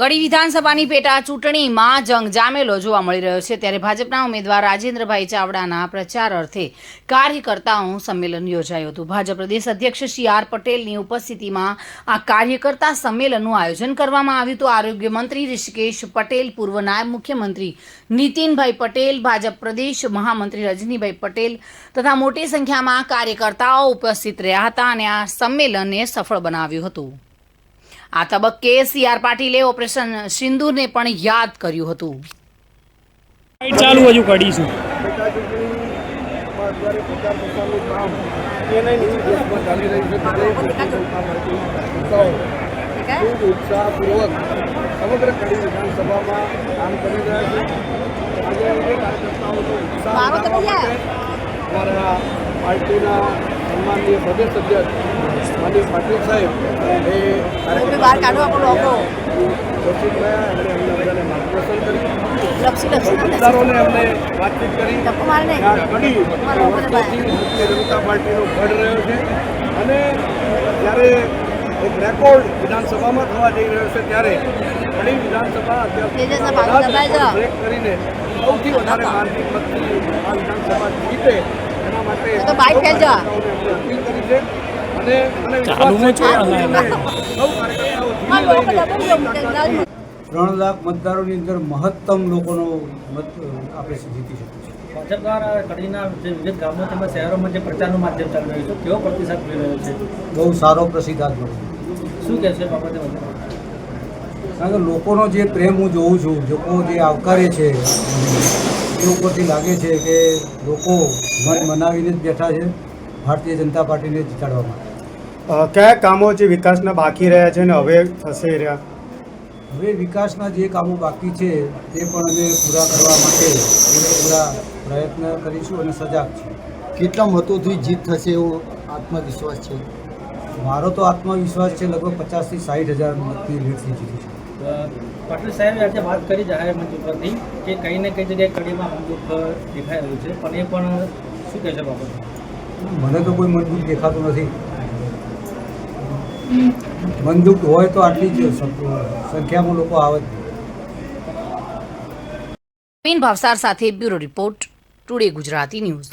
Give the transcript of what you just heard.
કડી વિધાનસભાની પેટા ચૂંટણીમાં જંગ જામેલો જોવા મળી રહ્યો છે. ત્યારે ભાજપના ઉમેદવાર રાજેન્દ્રભાઈ ચાવડાના પ્રચાર અર્થે કાર્યકર્તાઓ સંમેલન યોજાયું હતું. ભાજપ પ્રદેશ અધ્યક્ષ સી આર પટેલની ઉપસ્થિતિમાં આ કાર્યકર્તા સંમેલનનું આયોજન કરવામાં આવ્યું હતું. આરોગ્ય મંત્રી ઋષિકેશ પટેલ, પૂર્વ નાયબ મુખ્યમંત્રી નીતિનભાઈ પટેલ, ભાજપ પ્રદેશ મહામંત્રી રજનીભાઈ પટેલ તથા મોટી સંખ્યામાં કાર્યકર્તાઓ ઉપસ્થિત રહ્યા હતા અને આ સંમેલનને સફળ બનાવ્યું હતું. આ તબક્કે સી આર પાટીલે ઓપરેશન સિંદૂરને પણ યાદ કર્યું હતું. ચાલુ હજુ કાઢીશું ખૂબ ઉત્સાહપૂર્વક સમગ્ર કડી વિધાનસભામાં કામ કરી રહ્યા છે પાર્ટીના સન્માનીય પ્રદેશ અધ્યક્ષ માનીય પાટીલ સાહેબ એ એમણે અમને વાતચીત કરી. ભારતીય જનતા પાર્ટીનો ગઢ રહ્યો છે. અને જ્યારે એક રેકોર્ડ વિધાનસભામાં થવા જઈ રહ્યો છે ત્યારે ઘણી વિધાનસભા. બ્રેક કરીને સૌથી વધારે માર્જિન મતથી આ વિધાનસભા જીતે એના માટે અપીલ કરી છે. ત્રણ લાખ મતદારોની અંદર મહત્તમ લોકોનો મત આપણે જીતી શકીએ છીએ. ભાજપ દ્વારા કડીના જે વિવિધ ગામો તેમજ શહેરોમાં જે પ્રચારનું માધ્યમ ચાલી રહ્યું છે કેવો પ્રતિસાદ મળી રહ્યો છે? બહુ સારો પ્રતિસાદ મળ્યો. શું કહેશે છે બાબતે કારણ કે લોકોનો જે પ્રેમ હું જોઉં છું લોકો જે આવકારે છે એ ઉપરથી લાગે છે કે લોકો મન મનાવીને જ બેઠા છે ભારતીય જનતા પાર્ટીને જીતાડવા માટે. કયા કામો જે વિકાસના બાકી રહ્યા છે અને હવે થશે રહ્યા? હવે વિકાસના જે કામો બાકી છે તે પણ અમે પૂરા કરવા માટે પૂરા પ્રયત્ન કરીશું અને સજાગ છીએ. કેટલા મતોથી જીત થશે એવો આત્મવિશ્વાસ છે? મારો તો આત્મવિશ્વાસ છે લગભગ પચાસથી સાઠ હજાર મતની લીડથી જીતીશું અ, પાટીલ સાહેબે આજે વાત કરી જાહેર મંચ ઉપરથી કે કંઈ ને કંઈ જગ્યાએ કડીમાં મજબૂત દેખાઈ રહ્યું છે પણ એ પણ શું કહે છે બાબત મને તો કોઈ મજબૂત દેખાતું નથી. બંદૂક હોય તો આટલી જ સંખ્યામાં લોકો આવે. મીન ભાવસાર સાથે bureau report, today Gujarati news